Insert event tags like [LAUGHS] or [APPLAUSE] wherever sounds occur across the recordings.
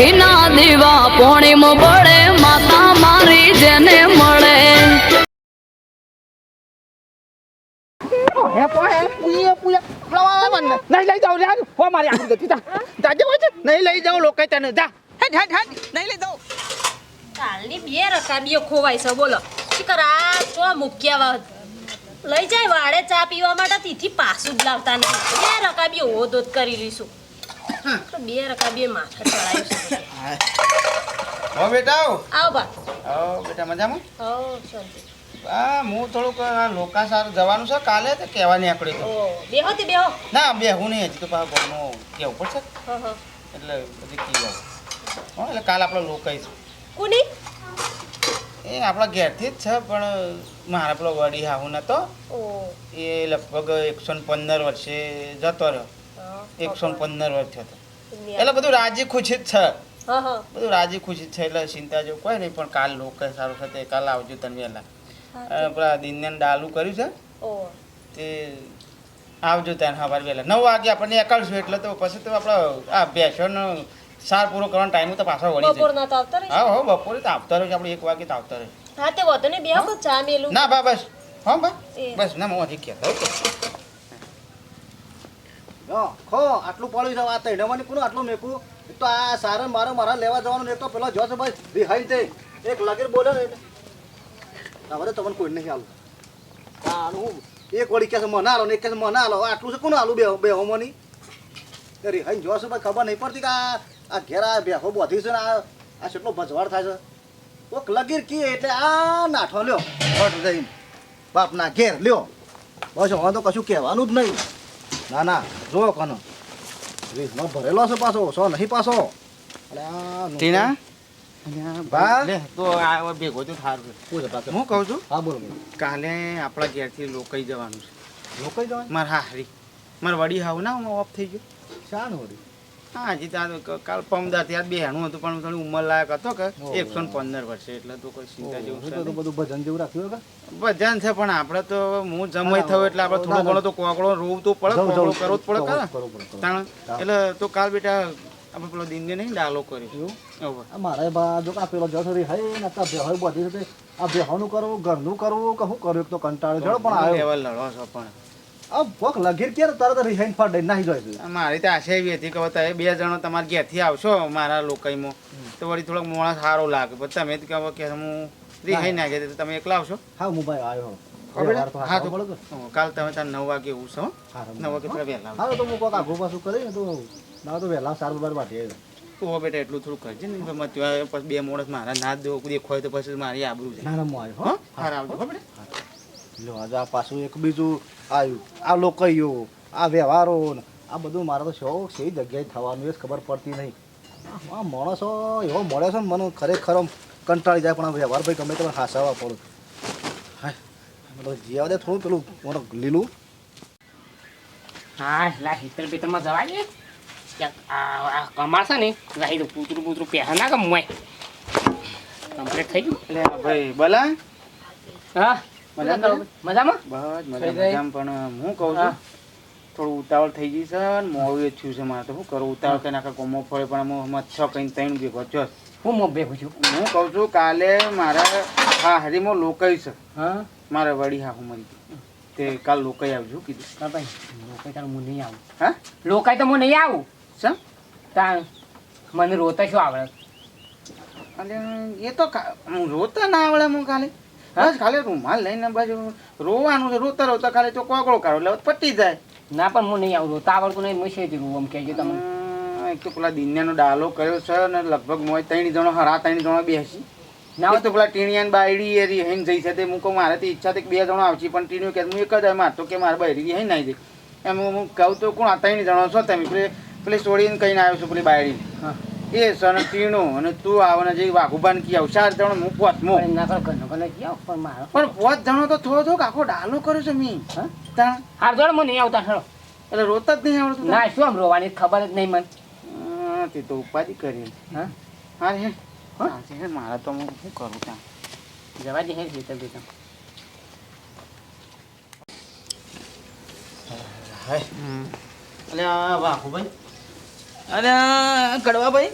ઘીના દીવા પોણીમ પડે માતા મારી જેને મળે. હે નહીં લઈ જાવ યાર હો મારી આખી ગતિ. જા જાજે હોય નહીં લઈ જાવ લોકો તને. જા. હેડ હેડ હેડ નહીં લઈ જાવ કાલની બે રકાબીઓ ખોવાય છે બોલો. શીકર આ ચો મૂક્યા લઈ જાય વાડે ચા પીવા માટે તીથી પાછું જ લાવતા નહીં બે રકાબીઓ ઓધોધ કરી લઈશું. તો બે રકાબીએ બે છે બધે. હો. બેટા આવો. બા. આવો બેટા મજામાં? હો શાંતિ. હા હું થોડુંક આ લોકા સારું જવાનું છે કાલે તો કહેવા નીકળ્યો તો. બેહો તે બેહો. ના બે હું નહીં હજી તો પાછો ઘરનું કેવું પડશે? એટલે બધી કી જાવ હા એટલે કાલે આપણે લોકઈશું કોની? એ આપણા ઘેરથી જ છે પણ મારા પેલો વડી હાહુ નતો એ લગભગ એકસો ને પંદર વર્ષે જતો રહ્યો. એકસો પંદર વર્ષ થયો એટલે બધું રાજી ખુશી જ છે. બધું રાજી ખુશી છે એટલે ચિંતા જેવું કોઈ નહીં પણ કાલ લોકો સારું થશે કાલ આવજો તમે વહેલા. પેલા દિનને ડાલું કર્યું છે? તે આવજો ત્યાં સવારે વહેલા. નવ વાગે આપણને એકળશું એટલે તો પછી તો આપણે આ બેસવાનો સાર પૂરો કરવાનો ટાઈમ તો પાછો વળી જાય. હા હો બપોરે તો આવતા રહ્યો આપણે એક વાગે તો આવતા રહ્યો હા તે વધુ ને બે ચા મેલું. ના બા બસ. હા બા. બસ ના હું હજી કહેતો ખો આટલું પડ્યું છે આ તૈણવાની કોનું આટલું મેકું? તો આ સારા મારો મારા લેવા જવાનું ને તો પેલો જો ભાઈ રિહાઈ તે એક લગીર બોલે ને હવે તમને કોઈ નહીં આલું. આનું એક વળી કહે છે મને આલો ને એક કહે મને આલો. આટલું છે કોનું આલું બે બે હોમોની રિહાઈ જોશ ભાઈ ખબર નહીં પડતી કે આ આ ઘેર આ બેહો બોધી છે ને આ આ કેટલો ભજવાડ થાય છે. કોક લગીર કી એટલે આ નાઠો લ્યો ભટ જઈને. બાપના ઘેર લ્યો. બસ હવે તો કશું કહેવાનું જ નહીં. ના ના જો કનો. વીસમાં ભરેલો છે પાછો સો નહીં પાછો. ટીના? હું કહું છું? હા બોલો કાલે આપણા ઘેરથી લોકાઈ જવાનું છે. લોકાઈ જવાનું? મારે હા હારી મારા વડી હાવ ના હું ઓફ થઈ ગયો. શાન વળી હા હજી ત્યાં કાલ પમદાર ત્યાં બેહણું હતું પણ થોડી ઉંમર લાયક હતો કે. એકસો ને પંદર વર્ષે એટલે તો કોઈ ચિંતા જેવું બધું ભજન જેવું રાખ્યું ભજન છે પણ આપણે તો હું જમાઈ થયો એટલે આપણે થોડો ઘણો તો કોકડો રોવું તો પડે કોકડો કરવો જ પડે. તાણ એટલે તો કાલ બેટા આપણે પેલો દિન નહીં ડાલો કર્યો મારે બા જો આ પેલો જસરી હે ને આ બેહોય બધી રીતે આ બેહોનું કરવું ઘરનું કરવું કે હું કર્યું તો કંટાળો જળ પણ આવ્યો લેવલ લડો છો પણ. આ ભોક લગીર કે તરત રિહાઈન ફાડ? નાહી જાય મારી તો આશા એવી હતી કે હવે બે જણો તમારે ઘેરથી આવશો મારા લોકાઈમાં તો વળી થોડોક મોણા સારો લાગે. પણ તમે જ કહો કે હું રિહાઈ નાખી તો તમે એકલા આવશો? હા હું ભાઈ આવ્યો. તો કાલ તમે તાર નવ વાગે એવું છો નવ વાગે થોડા વહેલા. હા તો હું કોક આઘું પાછું કરી તો ના તો વહેલા સાર બાર વાટી તું બેટા એટલું થોડું કરજે ને. પછી બે મોણસ મારા ના દેવો. દેખાય તો પછી મારી આબરું છે ના ના હું આવ્યો હો. હો આવજો બેટા. લો આજે આ પાછું એક બીજું આવ્યું. આ લોકઈઓ આ વ્યવહારો આ બધું મારે તો શોખ છે જગ્યાએ થવાનું એ જ ખબર પડતી નહીં. આ- માણસો એવો મળે છે ને મને ખરેખર કંટાળી જાય પણ આ વ્યવહાર ભાઈ ગમે તમે હાસાવા પડો. હા મતલબ જીવા દે થોડું પેલું મને લીલું. હા લા હિતર પિતરમાં જવા દે. ક્યાંક આ આ કમાર છે ને રાહી તો પૂતરું પૂતરું પહેરા ના ગમવાય કમ્પ્લીટ થઈ ગયું. એટલે ભાઈ બોલા હા. મજામાં? બસ પણ હું કહું છું થોડું ઉતાવળ થઈ ગઈ છે ને મોડું થયું છે મારે તો. શું કરું ઉતાવળ કરીને આખા ગમો ફળે પણ મત છ કઈ ત્રણ ભેગો છો હું મો ભેગું છું. હું કહું છું કાલે મારે હા હરીમાં લોકઈ છે. હા? મારા વડી હા હું મરી તે કાલ લોકઈ આવજો કીધું. હા ભાઈ લોકાઈ તારું હું નહીં આવું. હા? લોકાઈ તો હું નહીં આવું. તાર મને રોતા શું આવડે? અને એ તો રોતા ના આવડે હું કાલે? બસ ખાલી રૂમાલ લઈને બાજુ રોવાનું છે રોતા રોતા ખાલી તો કોકડો કાઢો એટલે પટી જાય. ના પણ હું નહીં આવું રોતા આવડતું નહીં હું શેતી કહે કહેજો તમે એક તો પેલા દિન્યાનો ડાલો કર્યો છે ને લગભગ મોય ત્રણ જણો હરા ત્રણ જણો બેસી. ના તો પેલા ટીણિયાન બાયડી એ રહી હઈને જઈ છે તે હું કહું મારે ઈચ્છા હતી કે બે જણો આવશે પણ ટીણીઓ કે હું એક જ માર તો કે મારે બાયડી હઈ નાઈ જાય એમ હું કહું તો કોણ આ ત્રણ જણો છો તમે? પેલી પેલી છોડીને કહીને આવ્યો છું પેલી બાયડી હા. એ અને ટીણો અને તું આવને જે વાઘુબાન કી આવ ચાર જણો હું પોત મો. ના કર ઘરનો ઘરનો જાઓ પણ મારો. પણ પોત જણો તો થોડો થોડો આખો ડાલો કર્યો છે મી. હા? તાણ. હાર જણ મને નહીં આવતા હેડો એટલે રોતા જ નહીં આવડતું ના શું આમ રોવાની? ખબર જ નહીં મને. હા, તે તો ઉપાધિ કરી. હા? હા. હે? હા? હા મારા તો હું શું કરું ત્યાં જવા દે હે હિતર પિતર અલે આ વાઘુભાઈ કડવા કડવાભાઈ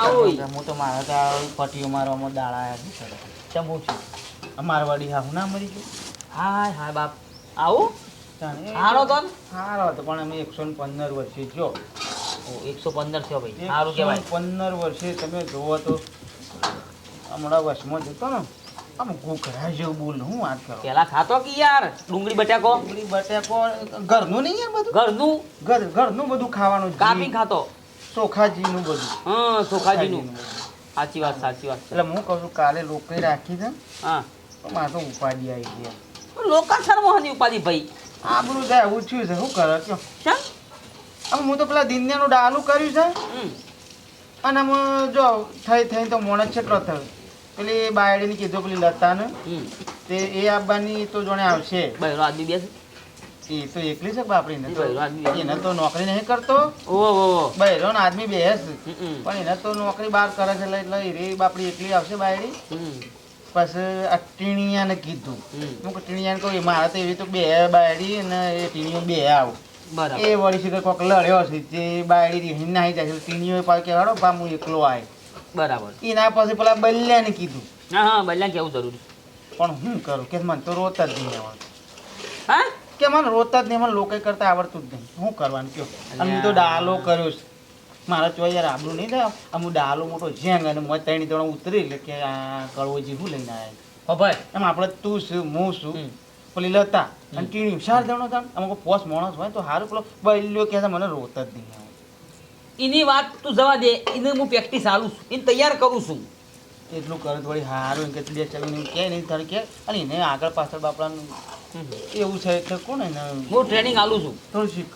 આવો. હું તો મારા તો પટીઓ મારવામાં દાડા આવ્યા છે હું મારવાડી હા હું ના મરી ગયું? હાય હાય બાપ. આવું? હારો તો? હારો હતો પણ અમે એકસો ને પંદર વર્ષે જો એકસો પંદર થયો ભાઈ. સારું કહેવાય. પંદર વર્ષે તમે જોવો તો હમણાં વર્ષમાં જતો ને. આમ ઘૂઘરા જેવું બોલ હું વાત કરો? પેલા ખાતો કે યાર? ડુંગળી બટાકો? ડુંગળી બટાકો ઘરનું નહીં યાર બધું? ઘરનું? ઘર ઘરનું બધું ખાવાનું કાપી ખાતો? ચોખાજીનું બધું. હા ચોખાજીનું. સાચી વાત સાચી વાત. એટલે હું કહું છું કાલે લોકો રાખી છે હા. મારે તો ઉપાડી આવી ગયા લોકા શર્મોહની ઉપાધિ ભાઈ. આબરું જાય એવું થયું છે શું કરે કયો? આમ હું તો પેલા દિનયાનું ડાલું કર્યું છે. અને જો થઈ થઈ તો મોણ છેટલો થયો પેલી બાયડીને કીધું પેલી લતાને તે એ આવવાની તો જોણે આવશે. બહેરો આદમી બેસે એ તો એકલી છે બાપડીને ને એને તો નોકરી નહીં કરતો. ઓહો બહેરો ને આદમી બેસ પણ એને તો નોકરી બહાર કરે છે એટલે એ બાપડી એકલી આવશે બાયડી પછી આ ટીણિયાને કીધું. હું ટીણિયાને કહું મારા તો એવી તો બે બાયડી અને એ ટીણીઓ બે આવ. એ વળી છે કોક લડ્યો છે. તે બાયડી રીહી નાહી જાય છે ટીણીઓ પાસે કહેવાડો પા હું એકલો આય. બરાબર. એના પછી પેલા બલ્યાને કીધું. હા હા બલ્યા કેવું જરૂરી? પણ હું કરું? કે મને તો રોતા જ નહીં આવડતું. હા? કે મને રોતા જ નહીં મને લોકો કરતા આવડતું જ નહીં. શું કરવાનું કયો? અને હું તો ડાલો કર્યો છે. મારા ચોય યાર આબરું નહીં થાય? આમ હું ડાલો મોટો જેંગ અને મત ત્રણ દોડા ઉતરી એટલે કે આ કડવો જીવું લઈને આવ્યા હો ભાઈ. એમ આપણે તું શું હું શું પેલી લતા અને ટીણી ચાર જણો તાણ અમુક કોઈ પોસ માણસ હોય તો સારું પેલો બલ્યો કે મને રોતા જ નહીં આવે એની વાત તું જવા દે. એને હું પ્રેક્ટિસ હાલું છું. એને તૈયાર કરું છું. એટલું કરે તો વળી હારું. એમ કે બે ચવીને કે નહીં તારે કે અને એને આગળ પાછળ બાપડાનું એવું છે એટલે કોણ એને હું ટ્રેનિંગ હાલું છું. થોડું શીખ.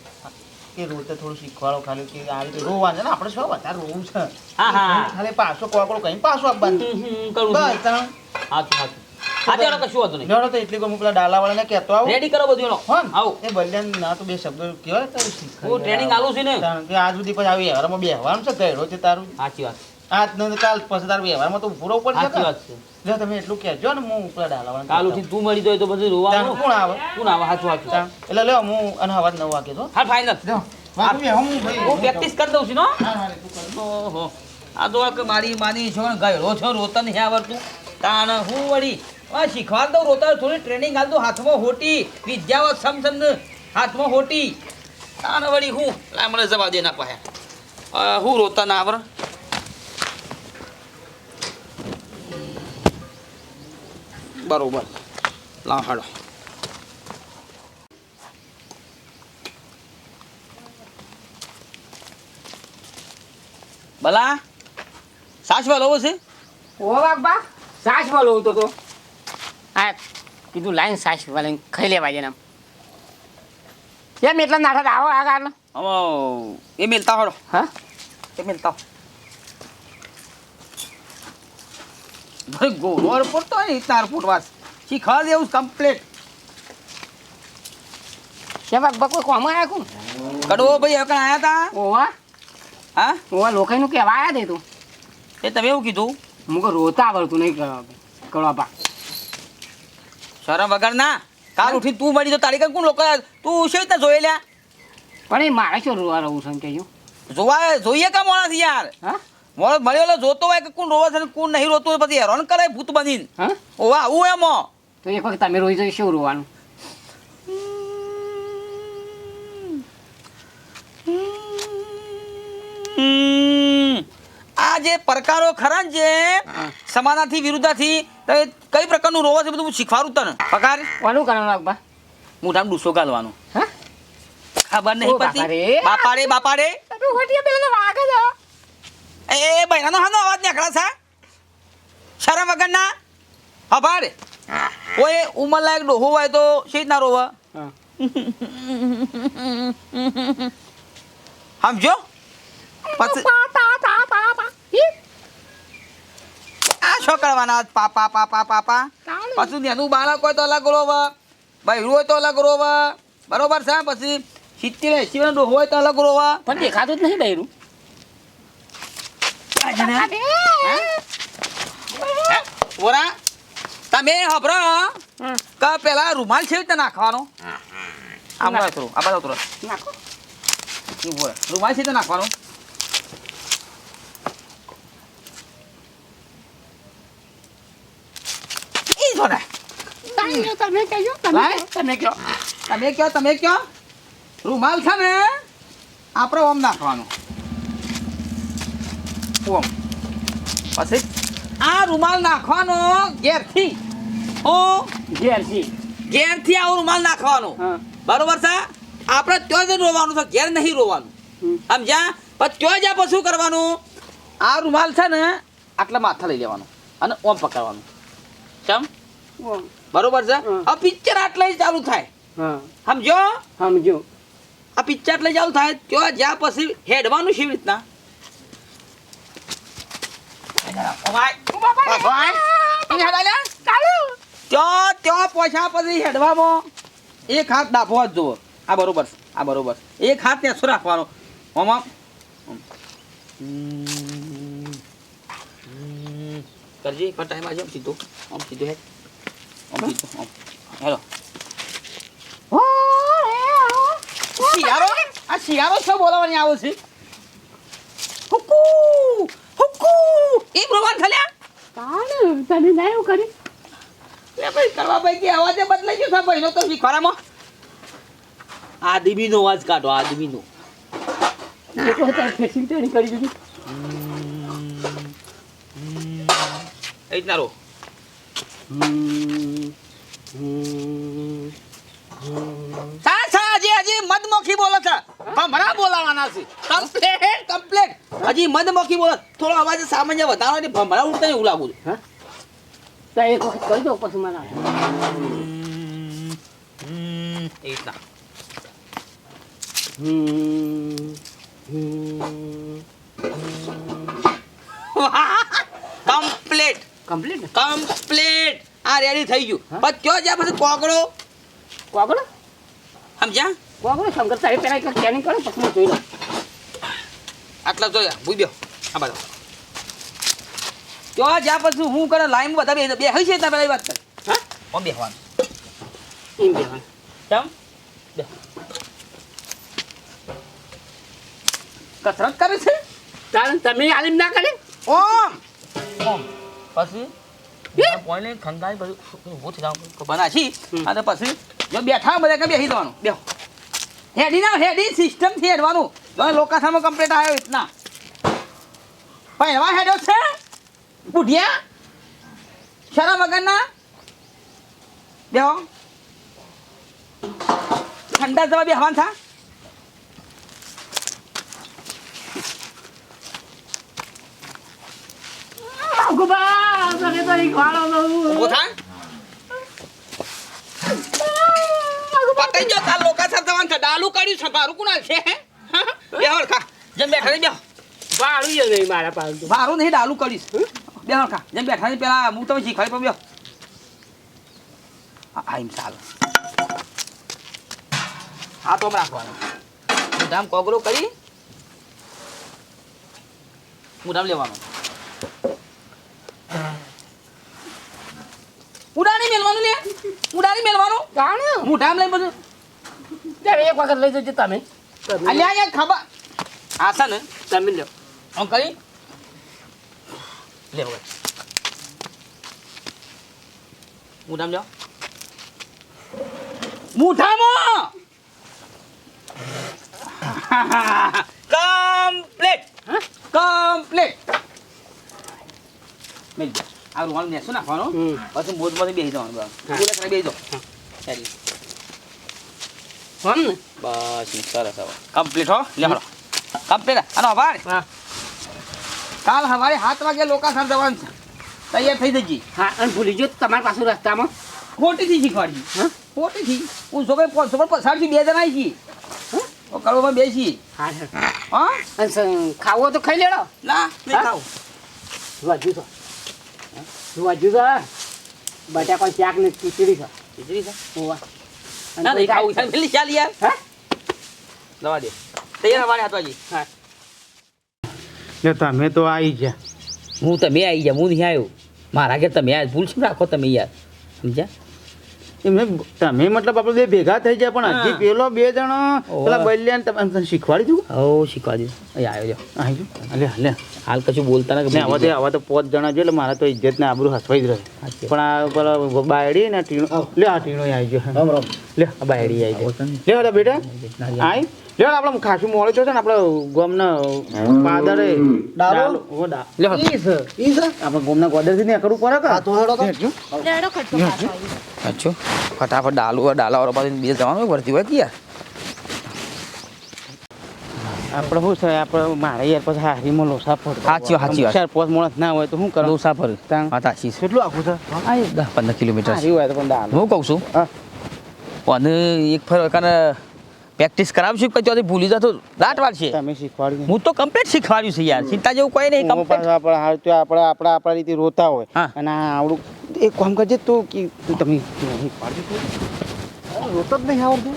કે રોતે થોડું શીખવાડો ખાલી કે આ રીતે રોવા છે ને આપણે શું વધારે રોવું છે? હા, હા. ખાલી પાછો કોકડો કઈ પાછો આપવાનું. કરું બસ છું તાણ. ચાલો કશું હતું નહીં? લડો તો એટલી કોઈ પેલા ડાલાવાળાને કહેતો આવું. રેડી કરો બધું એનો. આવું. એ બલ્યાન ના તો બે શબ્દો કહેવાય તારું હું ટ્રેનિંગ આલું છું ને? કે આજ સુધી પછી આવી વ્યવહારમાં બેહવાનું છે ગયડો છે તારું. સાચી વાત. આજ ન કાલ પછી તારું વ્યવહારમાં તો પૂરો પડશે સાચી? વાત છે. જો તમે એટલું કહેજો ને હું પેલા કાલ ઉઠી તું મળી જાય તો પછી રોવાનું? કોણ આવે? કોણ આવે? સાચું સાચું. એટલે લ્યો હું અને હવા નવ વાગે તો હા ફાઇનલ જો હું પ્રેક્ટિસ કરી દઉં છું નો. ઓહો. આ તો કે મારી માની છો ગયો છો રોતા નહીં આવડતું તાણ હું વળી? આ શીખવાડ દઉં રોતા થોડી ટ્રેનિંગ આલ દઉં હાથમાં હોટી વિદ્યાઓ સમ સમ હાથમાં હોટી. તાને વળી હું? લા, મને જવા દે ના પાયા હું રોતા ના આવર બરોબર. લા હાડો ભલા સાચવા લોવો છે? ઓ બાબા સાસમાં લઉં તો તો. હા કીધું લાઈન સાસ વાળીને ખાઈ લેવા જેને. એમ એટલા નાઠા આવો હવે એ મેલતા હા? એ મેલતા ભાઈ ગોળો પૂરતો હોય ને તાર ફૂટવાસ શીખવા દેવું કમ્પ્લીટ શેમ બકો કોમ આવ્યા કોણ? કડવો ભાઈ હવે આયા તા? ઓવા? હા? ઓવા લોકોનું કેવા આયા તે તું. એ તમે એવું કીધું? મુકો રોતા આવડતું નહીં કરવા પા શરમ વગર ના. કાલ ઉઠી તું મળી તો તારી કાંઈ કોણ લોકો તું છે રીતના જોઈ લ્યા? પણ એ મારે શું રોવા રહું છું કહેજો જોવા જોઈએ કા માણસ યાર? હા? માણસ મળેલો જોતો હોય કે કોણ રોવા છે કોણ નહીં રોતું પછી હેરાન કરે ભૂત બનીને. હા? ઓવા આવું એમ તો એક વખત તમે રોઈ તો શું રોવાનું? હમ. આ જે પ્રકારો ખરા ને જે સમાનાથી વિરુદ્ધાથી તો એ કઈ પ્રકારનું રોવા છે બધું હું શીખવાડું તને? પગાર? વાનું કરવાનું બાબા મોઢામાં ડૂસો ગાલવાનો. હા? ખબર નહીં બાપાડે પડતી? રે. બાપા રે બાપા રે તમે હોટિયા પેલા વાગે છો એ બહેરાનો હાનો અવાજ નીકળે છે? શરમ વગરના? હભા રે ઓય ઉંમર લાયક ડોહો હોય તો શી ના રોવા? સમજો? પછી આ શું કરવાના? પાપા પાપા પાપા પછી નેનું બાળક હોય તો અલગ રોવા. બૈરું હોય તો અલગ રોવ. બરોબર છે? પછી સિત્તેર એસી વર્ષ હોય તો અલગ રોવા. પણ દેખાતું જ નહીં બૈરું. ઓરા તમે હભરો. હમ. કે પેલા રૂમાલ છે રીતે નાખવાનો? આમ ઉતરો આ બાજુ ઉતરો. નાખો. રૂમાલ છે રીતે નાખવાનો? છો ને? તમે કહેજો તમે કહો તમે કહો તમે કહો તમે કયો. રૂમાલ છે ને આપણે ઓમ નાખવાનો. ઓમ. પછી આ રૂમાલ નાખવાનો ઘેરથી. ઓ ઘેરથી. ઘેરથી આવો રૂમાલ નાખવાનો. હા. બરોબર છે? આપણે ત્યાં જ રોવાનું છે ઘેર નહીં રોવાનું. સમજ્યા? પછી ત્યાં જ પછી શું કરવાનું? આ રૂમાલ છે ને આટલા માથા લઈ લેવાનું અને ઓમ પકડવાનું. ચમ? બરોબર છે? આ પિક્ચર આટલે જ ચાલુ થાય. હા. સમજો? સમજો. આ પિક્ચર એટલે ચાલુ થાય ત્યાં જ્યાં પછી હેડવાનું છે એવી રીતના. ત્યાં ત્યાં પહોંચ્યા પછી હેડવામાં એક હાથ ડાફવા જ જુઓ. આ બરોબર આ બરોબર એક હાથ ત્યાં શું રાખવાનો? આમાં. કરજી પણ ટાઈમ આજે સીધું. આમ સીધું હેડ. આમ સીધું આમ હેલો શિયાળો? આ શિયાળો શું બોલાવાની આવો છે? હુકુ! હુકુ! એ પ્રમાણ થલ્યા તાણ તને ના એવું કરી. લે ભાઈ કરવા ભાઈ કે અવાજે બદલાઈ ગયો છે ભાઈનો તો શીખવાડામાં. આદમીનો અવાજ કાઢો આદમીનો. એ તો ફેસિંગ કરી દીધી. એ. સા સા હજી હજી મધમોખી બોલે છે. ભમરા બોલાવાના છે. કમ્પ્લેટ કમ્પ્લેટ હજી મધમોખી બોલો. થોડો અવાજ સામાન્ય વધારો એટલે ભમરા ઉડતા એવું લાગુ છે. તો એક વખત કરી દો પછી મને. એ રીતના હમ, હમ. કમ્પ્લેટ કમ્પ્લીટ આ રેડી થઈ ગયું. પણ કયો જ્યાં પછી કોકડો કોગળો? સમજ્યા? કોગળો શંકર સાહેબ પહેલાં એક ટ્રેનિંગ કરો પછી હું જોઈ લો આટલા જોયા ભૂઈ આ બાજુ. તો જ્યાં પછી હું કરે લાઈન બધા બે બે હશે છે ત્યાં પેલા વાત કરે. હા? બે બેહવાનું? એમ બે કેમ? કસરત કરે છે? તાણ તમે આલિમ ના કરે? ઓમ. ઓમ. પછી પોઈને ખંગાઈ બધું ઊભું થઈ જાવ બના છી. અને પછી જો બેઠા બધા કે બેસી જવાનું? બેહો. હેડી ના હેડી સિસ્ટમથી હેડવાનું. જો લોકાસામાં કમ્પ્લીટ આવ્યો ઇતના એવા હેડો છે? બુઢિયા? શરમ વગરના? બેહો. ઠંડા જવા બેહવાન થા? ગોબા તને તો એક વાળો ઊભો થા પકઈ જો તાર લોકા સાથ જવાન છે ડાલુ કાઢ્યું છે મારું કુણાલ છે હે બેહો ખા જેમ બેઠા બેહો વાળું જ નહીં મારા પાસે મારું નહીં ડાલુ કાઢીશ બેહો ખા જેમ બેઠા નહીં પેલા હું તમે શીખવાડી પણ બેહો આ આ એમ ચાલે આ તો રાખવાનો મુદામ કોગરો કરી મુઢામ લેવાનું ઉડાની મેલવાનું લે? ઉડાની મેલવાનું? જાણ મુઢામ લઈ બધું ત્યારે એક વખત લઈ જજો તમે. અલ્યા અહીંયા ખબર આ છે ને તમે લો આમ કરી? લે હવે. મુઠામ લ્યો. મુઠામાં કમ્પ્લીટ કમ્પ્લીટ મેલ દે. આ રૂમાલ નેસો નાખવાનો. પછી મોજ મોજ બેસી જવાનું બસ. બોલે બેસી જાઓ. હેરી. હમ ને? બસ સરસ હવે. કમ્પ્લીટ હો. લે કમ્પ્લીટ આનો આભાર. કાલ સવારે સાત વાગે લોકાસર જવાનું છે. તૈયાર થઈ જજી. હા અને ભૂલી જો તમારી પાસે રસ્તામાં. ખોટીથી શીખવાડજી. હા? ખોટીથી. હું પાંચસો પર પસારથી બે જણા આવી છીએ. કડવામાં બેસી. હા હા. અને સ- તો ખાઈ લેડો. ના નહીં ખાવ. ખાવું વધુ તો વધુ તો બટાકા શાક ને ખીચડી છે. ખીચડી છે? હોવા. ના નહીં ખાવું કાંઈ- પેલી ચાલ યાર. હા? દવા દે. તૈયાર વાળે હાથવાજી હા. લે તમે તો આવી ગયા. હું તમે આવી ગયા. હું નહીં આવ્યો. મારા ઘેર તમે આ ભૂલ શું રાખો તમે યાર? સમજ્યા? એમને તમે મતલબ આપણે બે ભેગા થઈ જાય પણ હજી પેલો બે જણો પેલા બલ્યાને તમે શીખવાડી દઉં હો શીખવાડી દઉં આવ્યો જો. આવી લે લે હાલ કશું બોલતા નથી ને હવે તો હવે તો પાંચ જણા છે એટલે મારા તો ઇજ્જત ને આબરું હસવાઈ જ રહે. પણ આ પેલા બાયડી ને ટીણો લે આ ટીણો આવી ગયો. લે આ બાયડી આવી ગયો લે બેટા. આઈ. લે આપણે ખાસું મોડે છો છે ને આપણે ગોમના પાદરે. ડાલો? ઓ ડા ઈ છે. ઈ છે? આપણે ગોમના ગોદરથી નીકળવું પડે કે? તો હેડો તો. લેડો ખટકો અચ્છો ફટાફટ ડાલુ ડાલા વાળો પાસે બીજે જવાનું ભરતી હોય કે યાર આપણે શું થાય આપણે મારે યાર પછી હારીમાં લોસા ફર. સાચી સાચી વાત. ચાર પાંચ માણસ ના હોય તો શું કરું લોસા ફર. તાણ. સાચી કેટલું આખું છે? આ એ દસ પંદર કિલોમીટર હારી હોય તો પણ હું કહું છું હા. અને એક ફર કાને પ્રેક્ટિસ કરાવશું પછી ત્યાંથી ભૂલી જતો દાટ વાર છે તમે શીખવાડ્યું હું તો કમ્પ્લીટ શીખવાડ્યું છે યાર. ચિંતા જેવું કોઈ નહીં કમ્પ્લીટ આપણે હાલ તો આપણે આપણે આપણા રીતે રોતા હોય. અને આવડું એક કામ કરજે તો કે તું તમે રોતો જ નહીં આવડતું.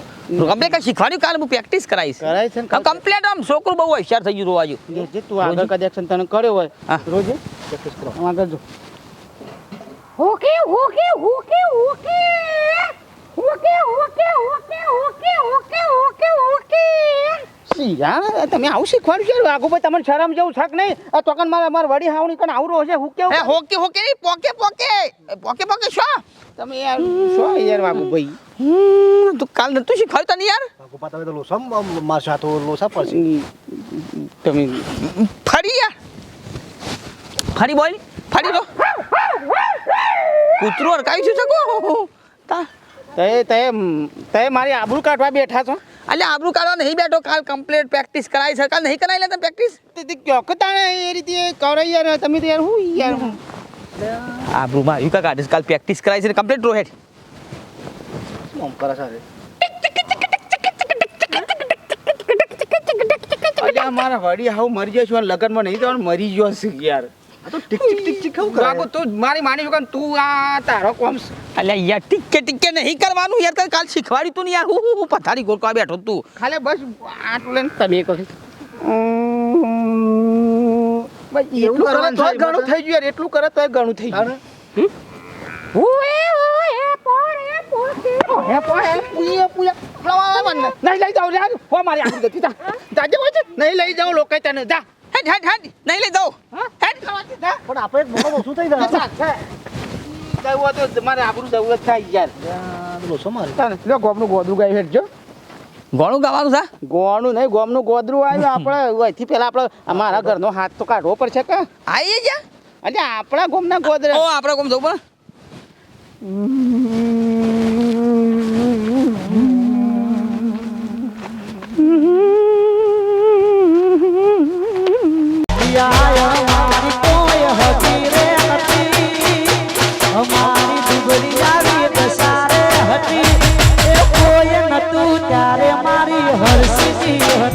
કમ્પ્લીટ શીખવાડ્યું કાલે હું પ્રેક્ટિસ કરાવીશ. કરાય છે આમ છોકરું બહુ હોશિયાર થઈ ગયું રોવાજુ જે તું આગળ action તને કર્યો હોય હા. રોજે? પ્રેક્ટિસ કરો. આગળ જો. Okay okay okay okay okay okay okay okay okay okay okay યાર તમે આવું શીખવાડ્યું છે? આગુ ભાઈ તમને શરમ જેવું છક નહીં? આ તો કન મારા મારા વડી હાવણી કન આવરો હશે? હું હે કેવું હોકે હોકે નહીં પોકે પોકે. પોકે પોકે શો? તમે યાર શો યાર વાગુ ભાઈ? હમ, તું કાલ નતું શીખવાડ્યું તને યાર? ગોપા તમે તો લોસા મારશા તો લોસા પડશે તમે ફરી યાર. ફરી બોલ. ફરી દો કૂતરો અડકાવી છે શકો તા. તે તે તે મારી આબરૂ કાઢવા બેઠા છો? એટલે આબરૂ કાઢવા નહીં બેઠો કાલ કમ્પ્લીટ પ્રેક્ટિસ કરાવી છે. કાલ નહીં કરાવી લે પ્રેક્ટિસ તે તે ક્યો તાણે એ રીતે કરો યાર તમે તો યાર હું યાર? હું આબરૂ માં યુકા કાઢીશ કાલ પ્રેક્ટિસ કરાવી છે કમ્પ્લીટ રોહેડ આમ કરે છે? મારા વડી હાવ મરી જશે અને લગનમાં નહીં તો મરી ગયો છે યાર. તો મારી માની છું તું આ તારો કોમ અલ્યા યાર ટીકે ટીકે નહીં કરવાનું યાર કઈ કાલ શીખવાડ્યું તું યાર હું હું- પથારી બેઠો તું ખાલી બસ આટલું તમે કરે કરવાનું ઘણું થઈ ગયું યાર એટલું કરે તો ઘણું થઈ ગયું ઓએ નહીં લઈ જાવ મારી આખી ગતિ જા જાજે નહીં લઈ જાવ લોકો તને જા હેડ હેડ હેડ. નહીં લઈ દઉં હેડ. પણ આપણે એક મોટો ઓછું થઈ જાય. છે જા જવું તો મારે આપણું જરૂરત થાય યાર. લોસો મારે તાને લો ગોમનું ગોદરું ગાઈ હેડજો ઘણું ગાવાનું છે? ગોણું નહીં ગોમનું ગોદરું આવ્યું [LAUGHS] આપણે અહીંથી પહેલા આપણે અમારા ઘરનો હાથ તો કાઢવો પડશે કે? આવી ગયા અને આપણા ગોમના ગોદરા. ઓ આપણા કોમ જવું પણ Señor.